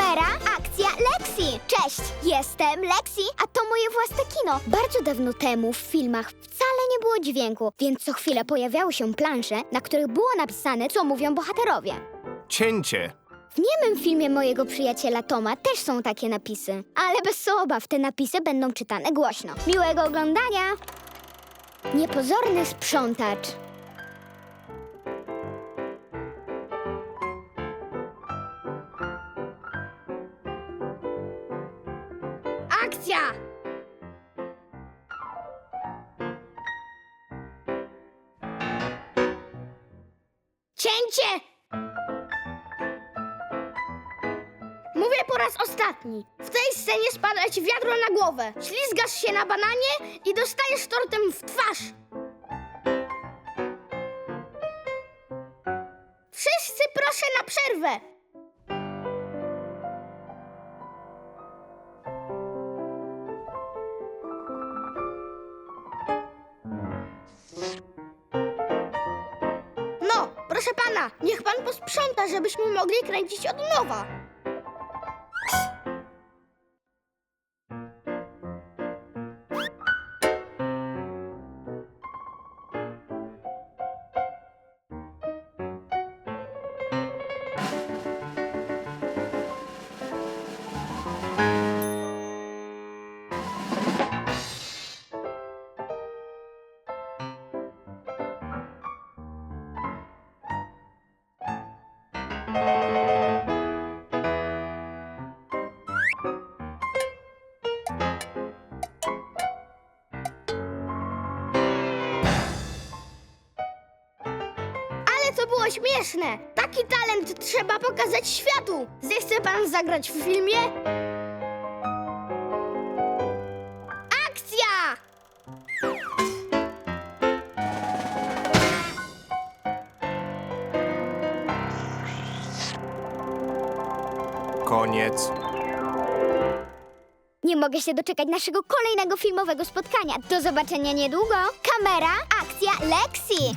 Kamera, akcja, Lexi! Cześć, jestem Lexi, a to moje własne kino. Bardzo dawno temu w filmach wcale nie było dźwięku, więc co chwilę pojawiały się plansze, na których było napisane, co mówią bohaterowie. Cięcie. W niemym filmie mojego przyjaciela Toma też są takie napisy, ale bez obaw te napisy będą czytane głośno. Miłego oglądania! Niepozorny sprzątacz. Akcja! Cięcie! Mówię po raz ostatni. W tej scenie spada ci wiadro na głowę. Ślizgasz się na bananie i dostajesz tortem w twarz. Wszyscy proszę na przerwę. Proszę pana, niech pan posprząta, żebyśmy mogli kręcić od nowa. Ale to było śmieszne! Taki talent trzeba pokazać światu! Zechce pan zagrać w filmie? Koniec. Nie mogę się doczekać naszego kolejnego filmowego spotkania. Do zobaczenia niedługo. Kamera, akcja, Lexi!